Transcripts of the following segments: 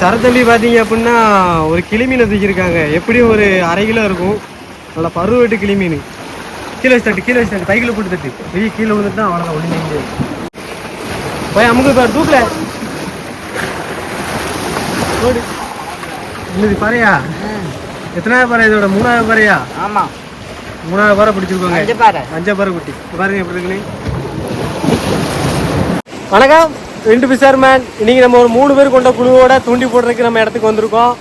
சரத்தம்பி பார்த்தீங்க அப்படின்னா ஒரு கிளிமீனை தூக்கியிருக்காங்க. எப்படியும் ஒரு அரை கிலோ இருக்கும்? நல்லா பருவ வெட்டு கிளிமீன். கீழே வச்சு தட்டு கீழே வச்சு தட்டு கைக்குள்ள போட்டு தட்டு. வெளியே கீழே விழுந்துட்டு அவ்வளோதான் ஒளிஞ்சு போய் அமுக்கு பாரு தூக்கல. ஓடு இன்னது பாறையா? எத்தனாவது பாறை இதோட? மூணாவது பாறையா? ஆமா. மூணாவது பாறை பிடிச்சிருக்கோங்க. அஞ்சு பாறை குட்டி. பாருங்க எப்படி இருக்குன்னு. வணக்கம். ரெண்டு ஃபிஷர்மேன் இன்றைக்கி நம்ம ஒரு மூணு பேர் கொண்ட குழுவோட தூண்டி போடுறதுக்கு நம்ம இடத்துக்கு வந்திருக்கோம்.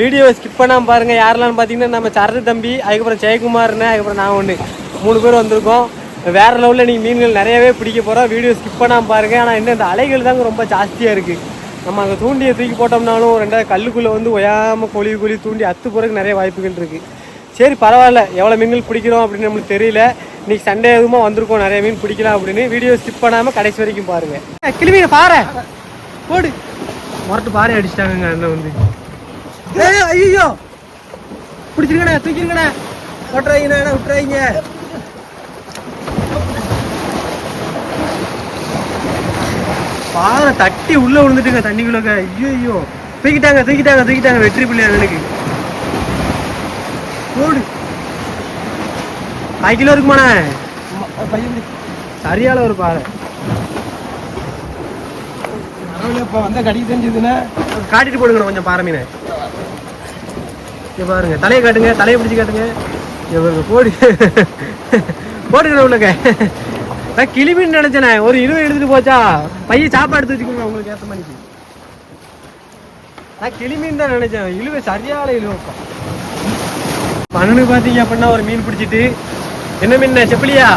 வீடியோவை ஸ்கிப் பண்ணாமல் பாருங்கள் யாரெல்லாம் பார்த்தீங்கன்னா நம்ம சரது தம்பி அதுக்கப்புறம் ஜெயக்குமார்னு அதுக்கப்புறம் நான் ஒன்று மூணு பேர் வந்திருக்கோம். வேறு லெவலில் நீங்கள் மீன்கள் நிறையவே பிடிக்க போகிறோம் வீடியோ ஸ்கிப் பண்ணாமல் பாருங்கள் ஆனால் இன்னும் இந்த அலைகள் தாங்க ரொம்ப ஜாஸ்தியாக இருக்குது நம்ம அங்கே தூண்டியை தூக்கி போட்டோம்னாலும் ரெண்டாவது கல்லுக்குள்ளே வந்து ஒயாமல் கொழி கொழி தூண்டி அத்து போகிறதுக்கு நிறைய வாய்ப்புகள் இருக்குது சரி பரவாயில்ல. எவ்வளோ மீன்கள் பிடிக்கிறோம் அப்படின்னு நம்மளுக்கு தெரியல. இன்னைக்கு சண்டே எதுவுமா வந்திருக்கோம் நிறைய மீன் பிடிக்கலாம் அப்படின்னு வீடியோ ஸ்கிப் பண்ணாமல் கடைசி வரைக்கும் பாருங்க. கிளிமீனை பாரு. போடு. முரட்டு பாறை அடிச்சிட்டாங்க அண்ணன் வந்து. ஐயோ பிடிச்சிருங்கண்ணே தூக்கிருங்கண்ணே. விட்டுறாங்கண்ணே விட்டுறாங்க பாறை தட்டி உள்ள விழுந்துட்டுங்க தண்ணிக்குள்ளக்க. ஐயோ ஐயோ தூக்கிட்டாங்க தூக்கிட்டாங்க தூக்கிட்டாங்க வெற்றி பிள்ளை அண்ணனுக்கு போடு. அரை கிலோ இருக்குமாண்ணே சரியால ஒரு பாறை. இப்போ வந்த கடிக்கு தெரிஞ்சதுன்னா காட்டிட்டு போடுங்க கொஞ்சம் பாறை மீனை. இங்க பாருங்க தலையை காட்டுங்க தலையை பிடிச்சி காட்டுங்க. போடு. போடுங்க உள்ளங்க நான் கிளிமீன் நினைச்சேனே ஒரு இருபது எடுத்துட்டு போச்சா? பையன் சாப்பாடு எடுத்து வச்சுக்கோங்க உங்களுக்கு ஏத்த மணிக்கு நான் கிளிமீன் தான் நினைச்சேன் இழுவை சரியான இழுவப்பா. மண்ணு பார்த்தீங்க அப்படின்னா ஒரு மீன் பிடிச்சிட்டு என்ன மீன் செப்பிலியா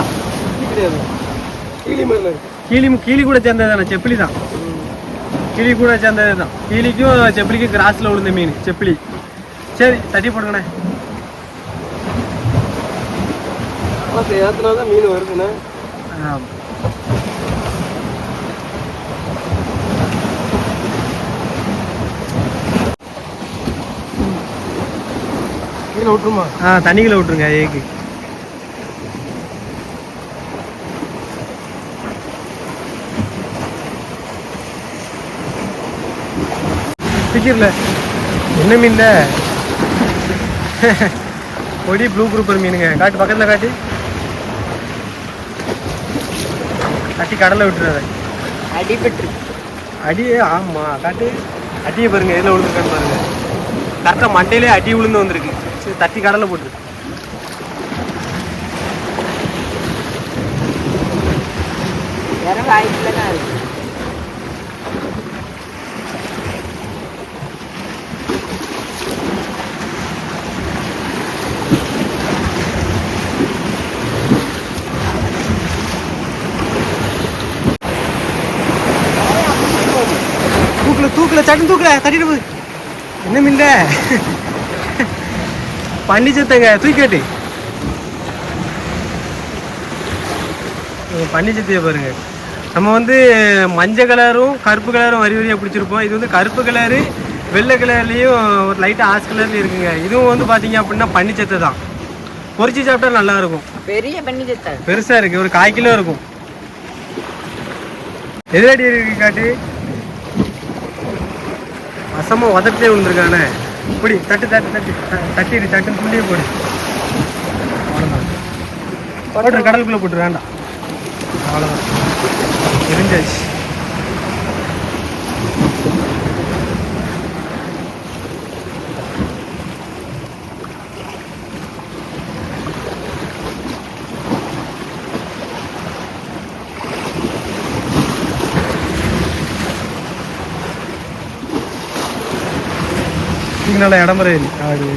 கீழி கீழி கூட சேர்ந்தது தானே செப்பிலி தான். கிளி கூட சேர்ந்தது தான் கீழிக்கும் செப்பிலிக்கும் கிராஸ்ல விழுந்த மீன் செப்பிலி. சரி தட்டி போடுங்கண்ணே. பார்த்து ஏற்றினா தான் மீன் வருதுண்ணே. கீழே விட்டுருமா? ஆ தண்ணிக்குள்ள விட்டுருங்க ஏக்கு சிக்கிரல. என்ன மீன்ல பொடி ப்ளூ குரூப்பர் மீனுங்க. காட்டு பக்கத்தில் காட்டி. கட்டி கடலை விட்டுறாரு அடிபட்டு அடியே ஆமாம் காட்டு. அடியை பாருங்க எதில் விழுந்துருக்கான்னு பாருங்க. கரெக்டாக மண்டையிலே அடி விழுந்து வந்திருக்கு. சரி தட்டி கடலை போட்டுருக்கு வேற வாய்ப்புல தான் இருக்கு சட்டன் தூக்கல தட்டிட்டு போகுது என்ன மில்ல பண்ணி சத்தங்க தூக்கிட்டு பண்ணி சத்திய பாருங்க. நம்ம வந்து மஞ்சள் கலரும் கருப்பு கலரும் வரி வரியாக பிடிச்சிருப்போம். இது வந்து கருப்பு கலரு வெள்ளை கலர்லேயும் ஒரு லைட்டாக ஆஸ் கலர்லேயும் இருக்குங்க. இதுவும் வந்து பார்த்தீங்க அப்படின்னா பன்னிச்சத்தை தான். பொரிச்சு சாப்பிட்டா நல்லா இருக்கும் பெரிய பண்ணி செத்தாரு பெருசா இருக்கு ஒரு கால் கிலோ இருக்கும். எதிரடி இருக்கு காட்டு? செம்ம உதட்டே விழுந்துருக்கானே. இப்படி தட்டு தட்டு தட்டு த- தட்டிடு தட்டு துண்டியே போடு. அவ்வளோதான் போட்டு கடலுக்குள்ளே போட்டு வேண்டாம். அவ்வளோதான் தெரிஞ்சாச்சு. இடமுறை அது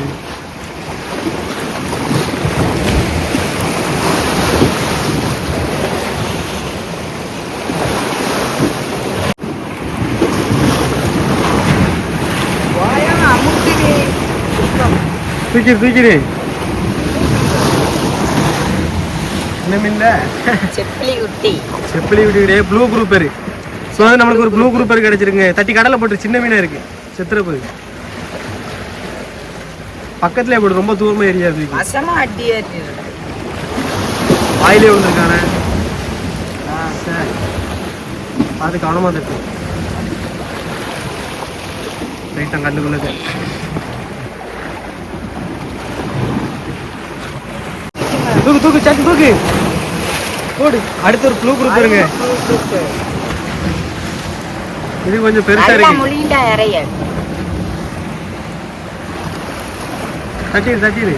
போயாம அமுக்குது தூக்கி தூக்கிடு. மீன்ல செப்பிலி குட்டி செப்பிலி விட்டுக்கிட்டே ப்ளூ குரூப் பேரு. ஸோ வந்து நம்மளுக்கு ஒரு ப்ளூ குரூப் பேர் கிடைச்சிருங்க தட்டி கடலை போட்டு சின்ன மீனா இருக்கு. செத்துற போகுது. பக்கத்துல போடு ரொம்ப தூரமா ஏரியா வசமா அடி வாயிலே விழுந்திருக்கானே? சரி. பார்த்து கவனமா தட்டு. ரைட்டாக கல்லுக்குள்ளது தூக்கு தூக்கு சட்டு தூக்கு. ஓடு அடுத்த ஒரு ப்ளூ குரூப் இருங்க இது கொஞ்சம் பெருசா இருக்கு. தட்டிடு தட்டிடு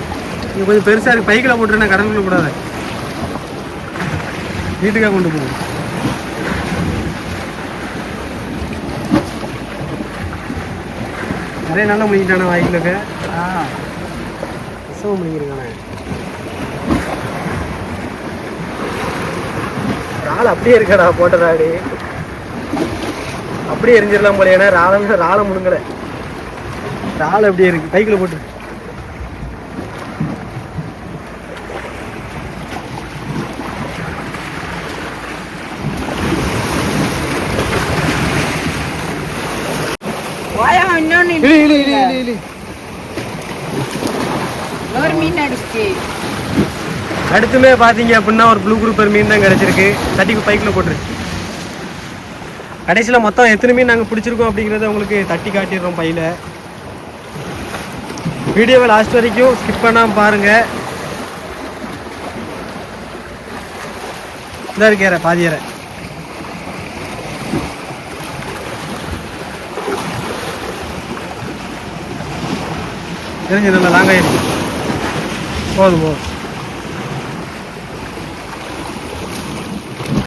இங்கே கொஞ்சம் பெருசாக இருக்குது பைக்கில் போட்டுருந்தா கடலுக்குள்ள கூடாது வீட்டுக்காக கொண்டு போகும் நிறைய நல்லா முடிக்கிட்டானே ஆ. விஷம் முடிங்கிருக்கானே ராள் அப்படியே இருக்காடா போட்ட அப்படியே எரிஞ்சிடலாம் போல ஏன்னா ராளம் ராளம் முடுங்கலை ராள் அப்படியே இருக்கு. பைக்கில் போட்டு. இன்னொன்னு மீன் அடிச்சு அடுத்துமே பார்த்தீங்க அப்படின்னா ஒரு ப்ளூ குரூப்பர் மீன் தான் கிடச்சிருக்கு தட்டிக்கு பைக்கில் போட்டுரு கடைசியில் மொத்தம் எத்தனை மீன் நாங்கள் பிடிச்சிருக்கோம் அப்படிங்கிறத உங்களுக்கு தட்டி காட்டிடுறோம் பையில் வீடியோவை லாஸ்ட் வரைக்கும் ஸ்கிப் பண்ணாமல் பாருங்கள் இந்த இருக்கேற பாதியற தெரிஞ்சு நல்லா லாங்காயிருக்கு போதும் போதும்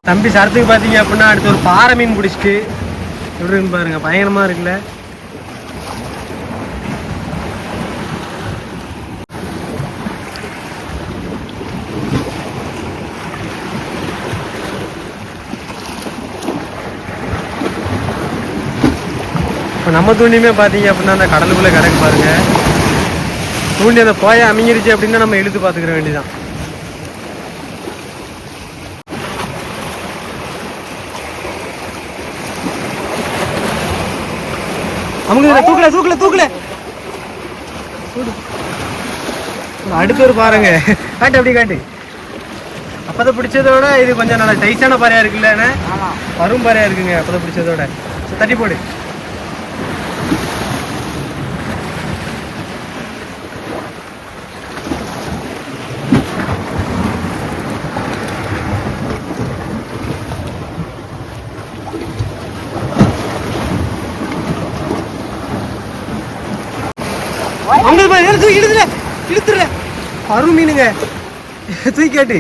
தம்பி சரத்துக்கு பார்த்தீங்க அப்படின்னா அடுத்து ஒரு பாறை மீன் பிடிச்சிட்டு எப்படி இருக்குன்னு பாருங்க பயங்கரமா இருக்குல்ல. இப்போ நம்ம துணியுமே பார்த்தீங்க அப்படின்னா அந்த கடலுக்குள்ளே கிடக்கு பாருங்க. தூண்டி அந்த போய அமைங்கிருச்சு அப்படின்னா நம்ம இழுத்து பார்த்துக்கிற வேண்டியதான் அவங்க தூக்கல தூக்கல தூக்கல அடுத்து ஒரு பாருங்க. காட்டு அப்படி காட்டு. அப்பதான் பிடிச்சதோட இது கொஞ்சம் நல்லா டைஸான பாறையா இருக்குல்ல அண்ணே? ஆமா. வரும் பாறையா இருக்குங்க அப்பதான் பிடிச்சதோட. தட்டி போடு. அங்க தூக்கி இழுத்துல இழுத்துற அரு மீனுங்க. தூக்கி கேட்டு.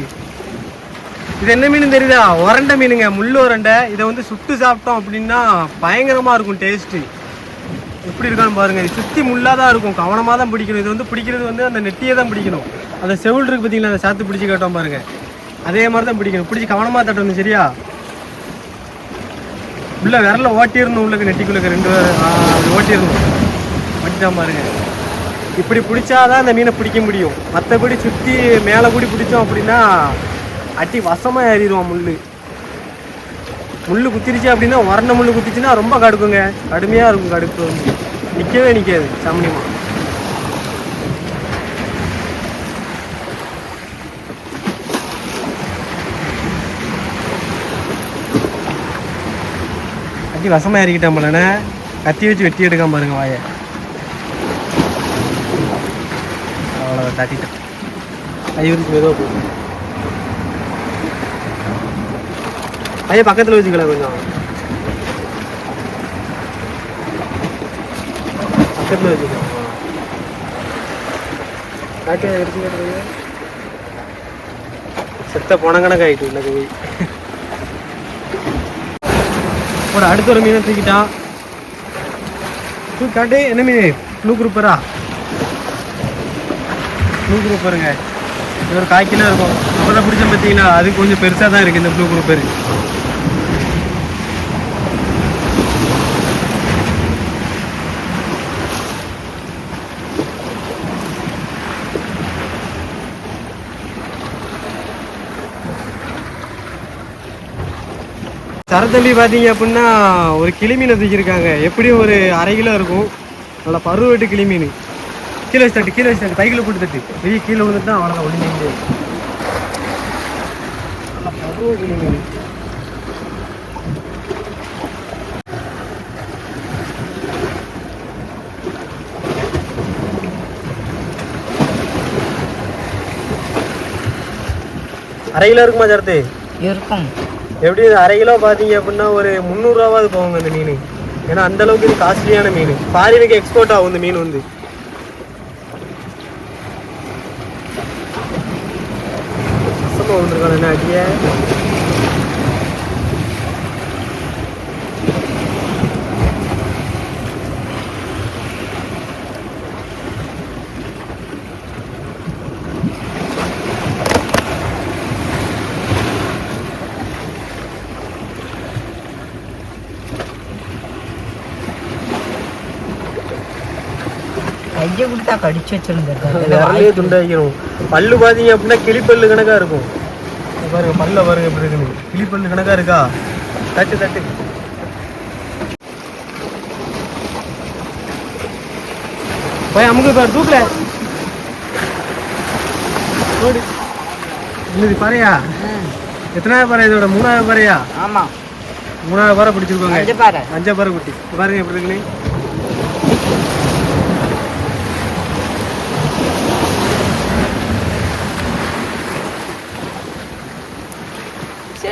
இது என்ன மீன் தெரியுதா? உரண்டை மீனுங்க. முள்ளு உரண்டை. இதை வந்து சுட்டு சாப்பிட்டோம் அப்படின்னா பயங்கரமா இருக்கும் டேஸ்ட்டு எப்படி இருக்கான்னு பாருங்க. இது சுத்தி முள்ளா தான் இருக்கும். கவனமா தான் பிடிக்கணும். இது வந்து பிடிக்கிறது வந்து அந்த நெட்டியை தான் பிடிக்கணும். அந்த செவுள் இருக்கு பார்த்தீங்களா? அந்த சாத்து பிடிச்சி கேட்டோம் பாருங்க. அதே மாதிரி தான் பிடிக்கணும். பிடிச்சி கவனமா தட்டணும். சரியா? உள்ள விரல ஓட்டியிருந்தோம் உள்ளக்கு நெட்டிக்குள்ளக்கு ரெண்டு ஓட்டியிருந்தோம் அது தான் பாருங்க. இப்படி பிடிச்சாதான் அந்த மீனை பிடிக்க முடியும். மற்றபடி சுற்றி மேலே கூடி பிடிச்சோம் அப்படின்னா அட்டி வசமாக ஏறிடுவோம் முள் முள் குத்திருச்சு அப்படின்னா உரண்ட முள் குத்திச்சுன்னா ரொம்ப கடுக்குங்க. கடுமையாக இருக்கும் கடுப்பு வந்து. நிற்கவே நிற்காது சமயமாக அட்டி வசமாக ஏறிக்கிட்டேன் போலண்ணே. கத்தி வச்சு வெட்டி எடுக்காம பாருங்க வாயை. தட்டிட்டேன் ஐவருக்கு ஏதோ போகும் ஐயா பக்கத்தில் வச்சுக்கல கொஞ்சம். பக்கத்தில் வச்சுக்கலாம் காட்டு எடுத்து செத்த போன கணக்கு இல்லை போய் ஒரு அடுத்த ஒரு மீனை தூக்கிட்டான் தூக்காட்டு என்ன மீன்? ப்ளூ குரூப்பரா? ப்ளூ குரூப் இருங்க இது ஒரு கால் கிலோ இருக்கும். தான் பிடிச்ச பார்த்தீங்கன்னா அது கொஞ்சம் பெருசாக தான் இருக்குது இந்த ப்ளூ குரூப்பர் சரத்தம்பி பார்த்தீங்க அப்படின்னா ஒரு கிளி மீனை தூக்கியிருக்காங்க. எப்படியும் ஒரு அரை கிலோ இருக்கும். நல்லா பருவட்டு கிளி மீன் கீழே வச்சு தட்டு கீழே வச்சு தட்டு. பைக்கில் போட்டு தட்டு. வெளியே கீழே விழுந்துட்டு அவ்வளோதான் ஒளிஞ்சு அரை கிலோ இருக்குமா சரத்து? இருக்கும். எப்படி அரை கிலோ பார்த்தீங்க அப்படின்னா ஒரு முந்நூறுரூவாவது போவாங்க இந்த மீன். ஏன்னா அந்த அளவுக்கு இது காஸ்ட்லியான மீன். பாரினுக்கு எக்ஸ்போர்ட் ஆகும் இந்த மீன் வந்து. கையை கொடுத்தா கடிச்சு வச்சிருந்தது நிறைய துண்டை வைக்கணும் பல்லு பார்த்தீங்க அப்படின்னா கிளிப்பல்லு கணக்கா இருக்கும். இங்க பாருங்க பல்ல பாருங்க எப்படி இருக்குன்னு. கிளிப்பல்லு கணக்கா இருக்கா? தட்டு தட்டு. போய் அமுக்கு பாரு தூக்கல. இன்னது பாறையா? எத்தனாவது பாறை இதோட? மூணாவது பாறையா? ஆமா. மூணாவது பாறை பிடிச்சிருக்கோங்க. அஞ்சு பாரு மஞ்சள் பாறை குட்டி. இங்க பாருங்க எப்படி இருக்குன்னு.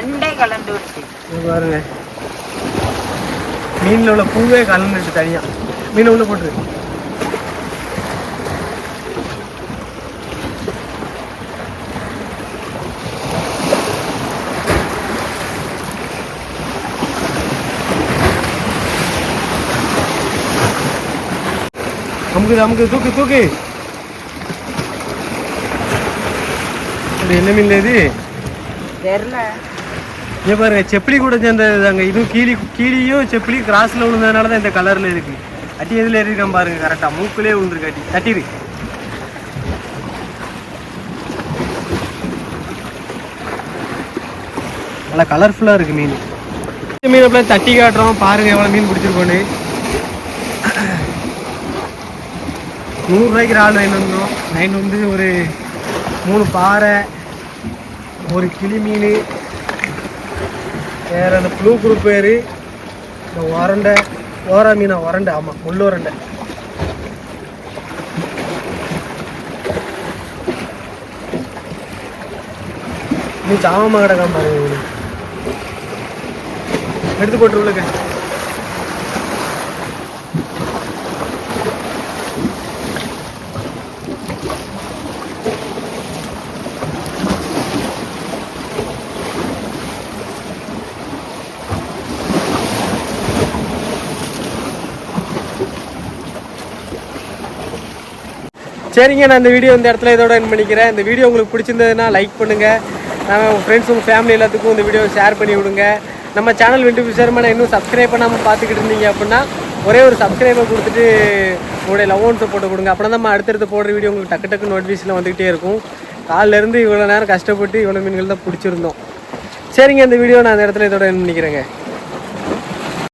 செண்டை கலந்து விட்டு பாருங்க. மீன்ல உள்ள பூவே கலந்துட்டு தனியா. மீன் உள்ள போட்டுரு. அமுக்குது அமுக்குது தூக்கு தூக்கு. இது என்ன மீன் இது? தெரியல. இங்க பாருங்க செப்பலி கூட சேர்ந்ததுதாங்க இதுவும் கீழி கீழியும் செப்பலி கிராஸில் விழுந்ததுனால தான் இந்த கலரில் இருக்கு. அட்டி எதில் இருக்கான் பாருங்க கரெக்டாக மூக்கிலே விழுந்துருக்கு அட்டி. தட்டிடு. நல்லா கலர்ஃபுல்லாக இருக்குது மீன். மீன் அப்படியே தட்டி காட்டுறோம். பாருங்கள் எவ்வளோ மீன் பிடிச்சிருக்கோன்னு. நூறுரூவாய்க்கு இறால் வாங்கிட்டு வந்தோம். வாங்கிட்டு வந்து ஒரு மூணு பாறை ஒரு கிளி மீன் வேற அந்த ப்ளூ குரூப் பேர். இந்த உரண்டை ஓரா மீனா உரண்டை ஆமாம் முள்ளு உரண்டை நீ சாமமாக கிடக்காம பாருங்க எடுத்து போட்டு சரிங்க நான் இந்த வீடியோ இந்த இடத்துல இதோட என் பண்ணிக்கிறேன். இந்த வீடியோ உங்களுக்கு பிடிச்சிருந்ததுன்னா லைக் பண்ணுங்கள் உங்கள் ஃப்ரெண்ட்ஸ் உங்கள் ஃபேமிலி எல்லாத்துக்கும் இந்த வீடியோ ஷேர் பண்ணி விடுங்க. நம்ம சேனல் விண்டு விசாரமான இன்னும் சப்ஸ்கிரைப் பண்ணாமல் பார்த்துக்கிட்டு இருந்தீங்க அப்படின்னா ஒரே ஒரு சப்ஸ்கிரைபை கொடுத்துட்டு உங்களுடைய லவ் ஒன்ஸை போட்டு கொடுங்க. அப்படின்னா நம்ம அடுத்தடுத்து போடுற வீடியோ உங்களுக்கு டக்கு டக்கு நோட்டிஃபிகேஷன் வந்துகிட்டே இருக்கும். காலிலேருந்து இவ்வளோ நேரம் கஷ்டப்பட்டு இவ்வளோ மீன்கள் தான் பிடிச்சிருந்தோம். சரிங்க இந்த வீடியோ நான் அந்த இடத்துல இதோட என் பண்ணிக்கிறேங்க.